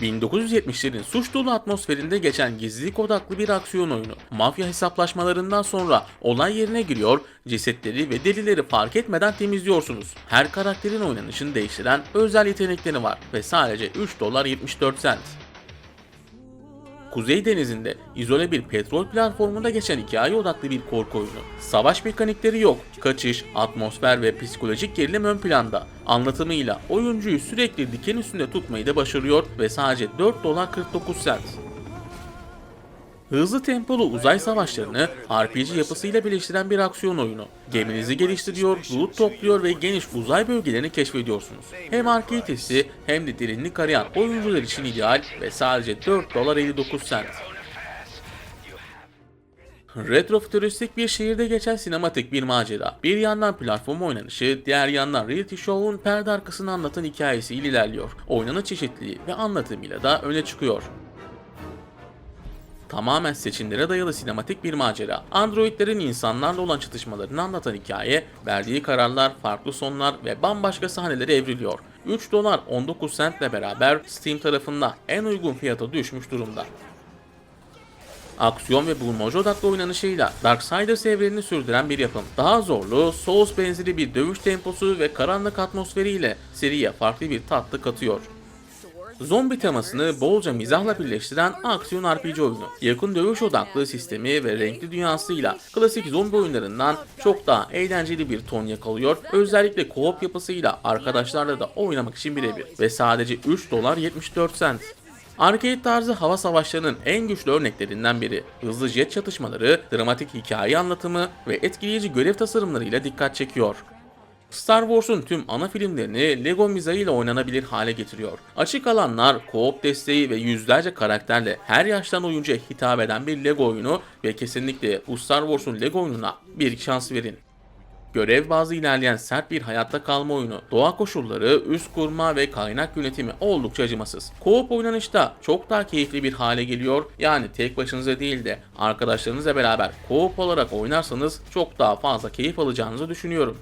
1970'lerin suç dolu atmosferinde geçen gizlilik odaklı bir aksiyon oyunu. Mafya hesaplaşmalarından sonra olay yerine giriyor, cesetleri ve delileri fark etmeden temizliyorsunuz. Her karakterin oynanışını değiştiren özel yetenekleri var ve sadece 3 dolar 74 sent. Kuzey Denizi'nde izole bir petrol platformunda geçen hikaye odaklı bir korku oyunu. Savaş mekanikleri yok, kaçış, atmosfer ve psikolojik gerilim ön planda. Anlatımıyla oyuncuyu sürekli diken üstünde tutmayı da başarıyor ve sadece 4 dolar 49 sent. Hızlı tempolu uzay savaşlarını RPG yapısıyla birleştiren bir aksiyon oyunu. Geminizi geliştiriyor, loot topluyor ve geniş uzay bölgelerini keşfediyorsunuz. Hem arcade hissi hem de derinlik arayan oyuncular için ideal ve sadece 4 dolar 59 sent. Retrofütüristik bir şehirde geçen sinematik bir macera. Bir yandan platform oynanışı, diğer yandan reality show'un perde arkasını anlatan hikayesiyle ilerliyor. Oynanış çeşitliliği ve anlatımıyla da öne çıkıyor. Tamamen seçimlere dayalı sinematik bir macera. Androidlerin insanlarla olan çatışmalarını anlatan hikaye, verdiği kararlar, farklı sonlar ve bambaşka sahnelere evriliyor. 3 dolar 19 centle beraber Steam tarafında en uygun fiyata düşmüş durumda. Aksiyon ve bulmaca odaklı oynanışıyla Darksiders evrenini sürdüren bir yapım. Daha zorlu, Souls benzeri bir dövüş temposu ve karanlık atmosferiyle seriye farklı bir tatlı katıyor. Zombi temasını bolca mizahla birleştiren aksiyon RPG oyunu. Yakın dövüş odaklı sistemi ve renkli dünyasıyla klasik zombi oyunlarından çok daha eğlenceli bir ton yakalıyor. Özellikle co-op yapısıyla arkadaşlarla da oynamak için birebir. Ve sadece 3 dolar 74 sent. Arcade tarzı hava savaşlarının en güçlü örneklerinden biri. Hızlı jet çatışmaları, dramatik hikaye anlatımı ve etkileyici görev tasarımlarıyla dikkat çekiyor. Star Wars'un tüm ana filmlerini Lego mizahıyla oynanabilir hale getiriyor. Açık alanlar, co-op desteği ve yüzlerce karakterle her yaştan oyuncuya hitap eden bir Lego oyunu ve kesinlikle bu Star Wars'un Lego oyununa bir şans verin. Görev bazlı ilerleyen sert bir hayatta kalma oyunu, doğa koşulları, üst kurma ve kaynak yönetimi oldukça acımasız. Co-op oynanışta çok daha keyifli bir hale geliyor. Yani tek başınıza değil de arkadaşlarınızla beraber co-op olarak oynarsanız çok daha fazla keyif alacağınızı düşünüyorum.